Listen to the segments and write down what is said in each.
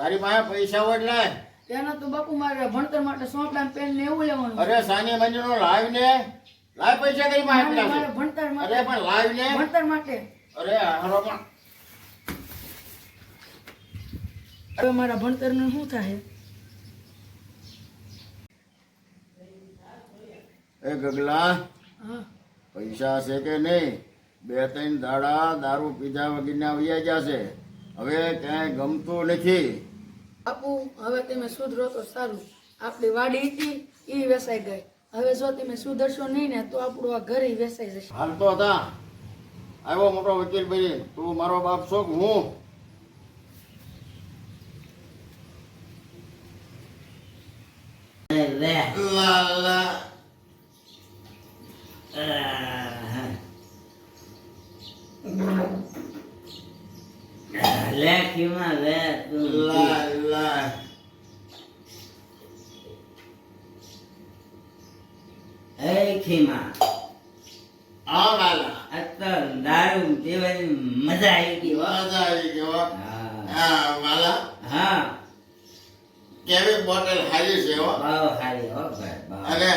તારી પાસે પૈસા હોય તેના તો બાપુ મારે ભણતર માટે સોંપડા પેન ને એવું લેવાનું અરે સાની મંજૂરો લાવ ને. લાવ પૈસા કરી પાસે મારે ભણતર માટે અરે પણ લાવ ને. ભણતર માટે. અરે હારો પણ. હવે મારા ભણતરનું શું થાય? એ ગગલા પૈસા છે કે નહીં? બે ત્રણ દાડા દારૂ પીધા વગરના વૈયા જશે. હવે ક્યાંય ગમતું નથી. બાપુ હવે તમે સુધરો તો સારું. આપણી વાડી હતી એ વેસાઈ ગઈ. હવે જો તમે સુધરશો નહીં ને તો આપણું આ ઘરે વેસાઈ જશે. હાલ તો હતા. આવ્યો મોટો વકીલ ભાઈ તું મારો બાપ છો કે હું? લે લા લા લે ખીમા લે તું લા લા એ આ વાલા આ દારૂ પીવાની મજા આવી ગઈ મજા આવી ગઈ હા. વાલા. હા. કેવી બોટલ હારી છે હો. બહુ સારી હો ભાઈ અને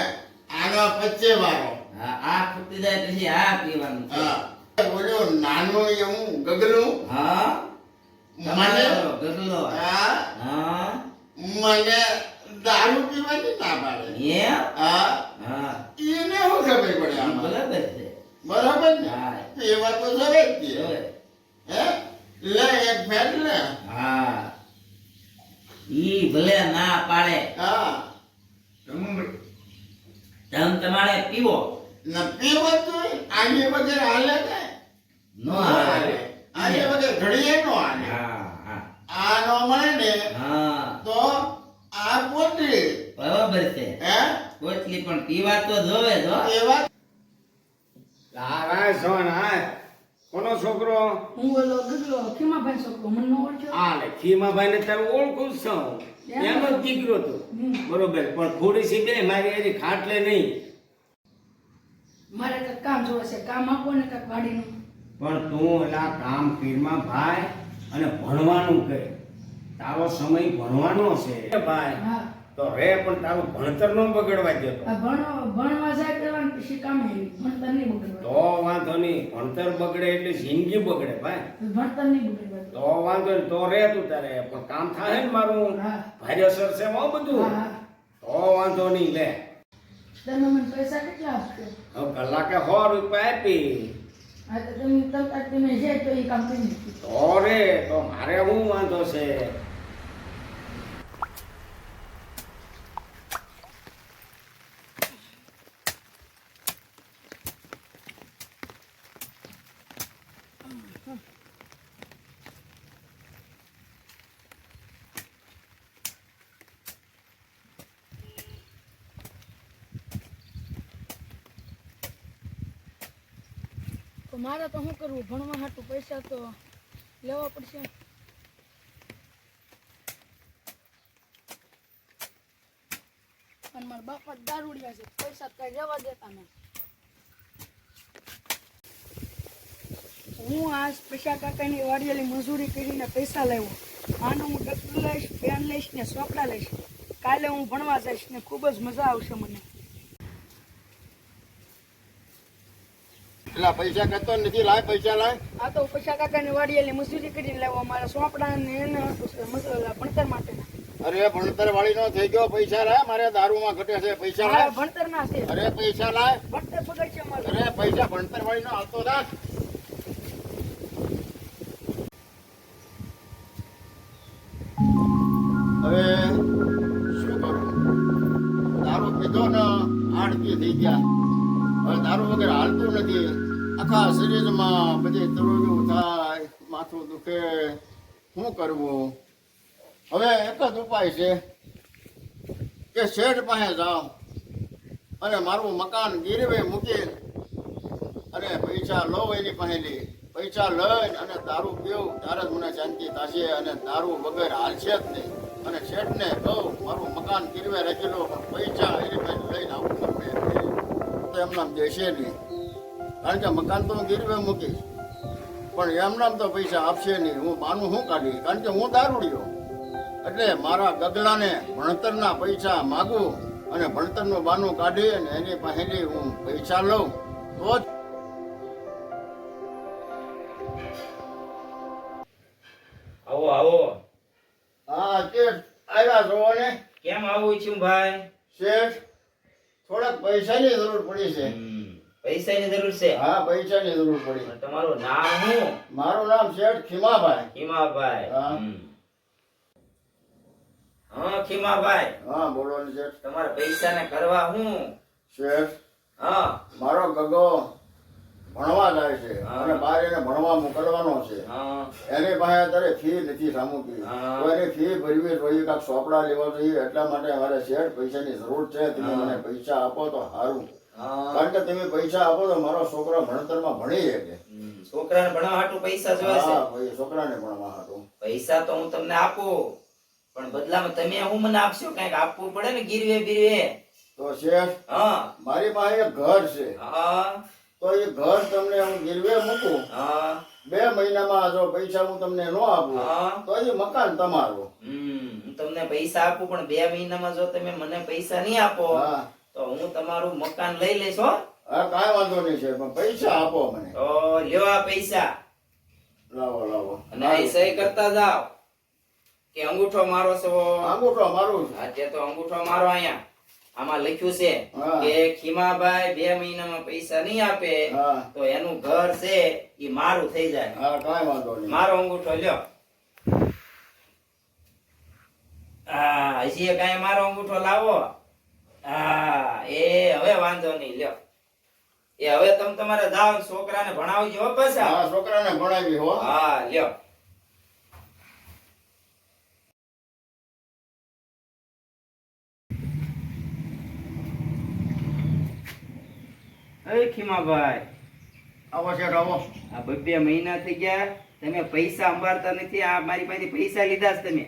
આનો પચ્ચે વાળો હા, આ ફૂટી જાય પછી આ પીવાનું. હા. બોલ્યો નાનું એવું ગગલું હા. મને? ગગલો હા. હા. મને દારૂ પીવાની ના પાડે. એ હા. હા. એને હું ખબર પડે બરાબર છે. બરાબર ને? એવા તો જવે જ હે? લે એક ફેર લે. હા. ઈ ભલે ના પાડે. હા. તમ તમારે પીવો. ન પીવો તો આની વગર હાલે ને? નો હાલે. આની વગર ઘડીએ નો હાલે. હા હા. આ નો મળે ને હા. તો આ પોટલી બરાબર છે. હે? કોટલી પણ પીવા તો જોવે જો એવા તારા સોના કોનો છોકરો? હું ઓલો ગગલો ખીમાભાઈ છોકરો. મને ન ઓળખ્યો? હા લે ખીમાભાઈ ને તારું ઓળખું છું. એમ? જ દીકરો તો. બરોબર પણ થોડી સી બે મારી એની ખાટલે નહીં. મારે કંઈક કામ જોવે છે. કામ આપો ને કંઈક વાડીનું. પણ તું એલા કામ ફીરમાં ભાઈ અને ભણવાનું કહે. તારો સમય ભણવાનો છે. ભાઈ તો રે પણ તારું ભણતર નો બગડવા દેતો આ ભણવા જાય કરવાનું ભણતર નહીં તો વાંધો નહીં ભણતર બગડે એટલે જિંદગી બગડે ભાઈ. ભણતર નહીં બગડે તો વાંધો નહીં તો રે તું તારે પણ કામ થાય ને મારું. હા. ભારે અસર છે હો બધું. હા હા. તો વાંધો નહીં લે. તમે મને પૈસા કેટલા આપશો? હવે કલાકે સો રૂપિયા આપી. હા તમે તમ તમે જાય તો એ કામ કરી તો રે તો મારે શું વાંધો છે? તો મારે તો શું કરવું? ભણવા હાટું પૈસા તો લેવા પડશે. અને મારા બાપા દારૂડિયા છે. પૈસા કઈ જવા દેતા નહીં હું આ પૈસા કાકાની વાડિયાની મજૂરી કરીને પૈસા લાવ્યો. આનો હું ડબલું લઈશ પેન લઈશ ને ચોપડા લઈશ. કાલે હું ભણવા જઈશ ને ખૂબ જ મજા આવશે મને. પૈસા કરતો નથી લાય પૈસા લાય. આ તો પૈસા કાકાની વાડિયાલી મજૂરી કરીને લાવ્યો મારા ચોપડા ને એને ભણતર માટે અરે ભણતર વાળી નો થઈ ગયો પૈસા લાય. મારે દારૂમાં ઘટે છે પૈસા લાય. ભણતર ના છે. અરે પૈસા લાય. ભણતર બગડશે છે અરે પૈસા ભણતર વાળી નો આવતો રાખ. આડતી થઈ ગયા. હવે દારૂ વગર હાલતું નથી. આખા શરીરમાં બધે તરોયું થાય, માથું દુખે. શું કરવું? હવે એક જ ઉપાય છે કે શેઠ પાસે જાઓ અને મારું મકાન ગીરવે મૂકી અને પૈસા લો એની પાસેથી. પૈસા લઈને અને દારૂ પીવું. ત્યારે જ મને શાંતિ થશે અને દારૂ વગર હાલશે જ નહીં. અને શેઠને કહું, મારું મકાન ગીરવે રાખેલો પૈસા પાસે લઈને આવું ગમે તે. એમના દેશે નહીં. કારણ કે મકાન તો હું ગીરવે મૂકીશ. પણ એમનામ તો પૈસા આપશે નહીં. હું માનું શું કાઢી કારણ કે હું દારૂડિયો. એટલે મારા ગગલાને ભણતરના પૈસા માગું અને ભણતરનું બાનું કાઢી અને એની પાસેથી હું પૈસા લઉં. તો જ આવો આવો. આવ્યા છો ને કેમ આવું છું ભાઈ? શેઠ થોડાક પૈસાની જરૂર પડી છે. પૈસાની જરૂર છે? હા પૈસાની જરૂર પડી. તમારું નામ શું? મારું નામ શેઠ ખીમાભાઈ. ખીમાભાઈ. હા. હા ખીમાભાઈ. હા બોલો ને શેઠ. તમારા પૈસાને કરવા હું? શેઠ હા. મારો ગગો ભણવા જાય છે. અને બહાર એને ભણવા મોકલવાનો છે. એની પાસે અત્યારે ફી નથી સામુકી. એની ફી ભરવી જોઈએ કાંક સોપડા લેવા જોઈએ. એટલા માટે અમારે શેઠ પૈસાની જરૂર છે. તમે મને પૈસા આપો તો સારું કારણ કે તમે પૈસા આપો તો મારો છોકરો ભણતરમાં ભણી શકે. છોકરાને ભણવા હાટું પૈસા જોઈએ છે. છોકરાને ભણવા હાટું પૈસા તો હું તમને આપું. પણ બદલામાં તમે હું મને આપશો? કંઈક આપવું પડે ને ગીરવે બીરવે. તો શેઠ હા. મારી પાસે એક ઘર છે. હા. તો એ ઘર તમને હું ગીરવે મૂકું. હા. બે મહિનામાં જો પૈસા હું તમને ન આપું તો એ મકાન તમારું. તમને પૈસા આપું પણ બે મહિનામાં જો તમે મને પૈસા નહીં આપો તો હું તમારું મકાન લઈ લઈશ હો. હા કાંઈ વાંધો નહીં છે પણ પૈસા આપો મને. તો લેવા પૈસા. લાવો લાવો. અને અહીં સહી કરતા જાઓ. કે અંગૂઠો મારો છો અંગૂઠો મારું છે. આજે તો અંગૂઠો મારો અહીંયા. આમાં લખ્યું છે. કે ખીમાભાઈ બે મહિનામાં પૈસા નહીં આપે તો એનું ઘર છે એ મારું થઈ જાય. કાંઈ વાંધો નહીં. મારો અંગૂઠો લ્યો. હા હજી કાંઈ મારો અંગૂઠો લાવો. હા એ હવે વાંધો નહીં લ્યો. એ હવે તમે તમારે જાવ છોકરાને ભણાવજો હો હા છોકરાને ભણાવી હો. હા લ્યો. એ ખીમાભાઈ. આવો શેઠ આવો. આ બબ્બે મહિના થઈ ગયા તમે પૈસા અંબાડતા નથી આ મારી પાસે પૈસા લીધા છે તમે.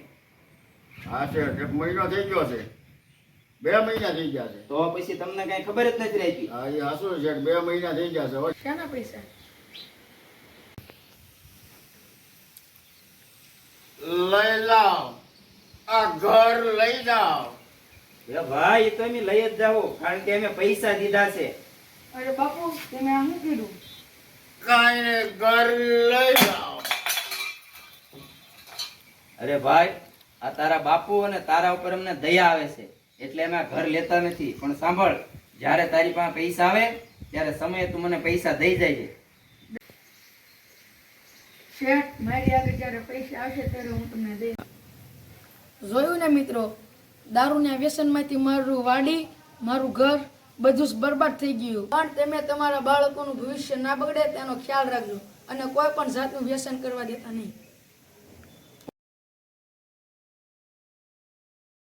હા એક મહિનો થઈ ગયો છે. બે મહિના થઈ ગયા છે. તો પછી તમને કઈ ખબર જ નથી રહેતી. હા એ હાસુ શેઠ બે મહિના થઈ ગયા છે હવે શાના પૈસા? લઈ આ ઘર લઈ જાઓ. એ ભાઈ એ તો અમે લઈ જ જાઓ કારણ કે અમે પૈસા દીધા છે. અરે બાપુ તમે આ શું કીધું કાંઈ ઘર લઈ જાઓ. અરે ભાઈ આ તારા બાપુ અને તારા ઉપર અમને દયા આવે છે. એટલે અમે ઘર લેતા નથી. પણ સાંભળ જ્યારે તારી પાસે પૈસા આવે ત્યારે સમયે તું મને પૈસા દઈ જાય શેઠ મારી આગળ જ્યારે પૈસા આવશે ત્યારે હું તમને દઈશ. જોયું ને મિત્રો દારૂના વ્યસનમાંથી મારું વાડી મારું ઘર બધું જ બરબાદ થઈ ગયું. પણ તમે તમારા બાળકોનું ભવિષ્ય ના બગડે તેનો ખ્યાલ રાખજો. અને કોઈ પણ જાતનું વ્યસન કરવા દેતા નહીં.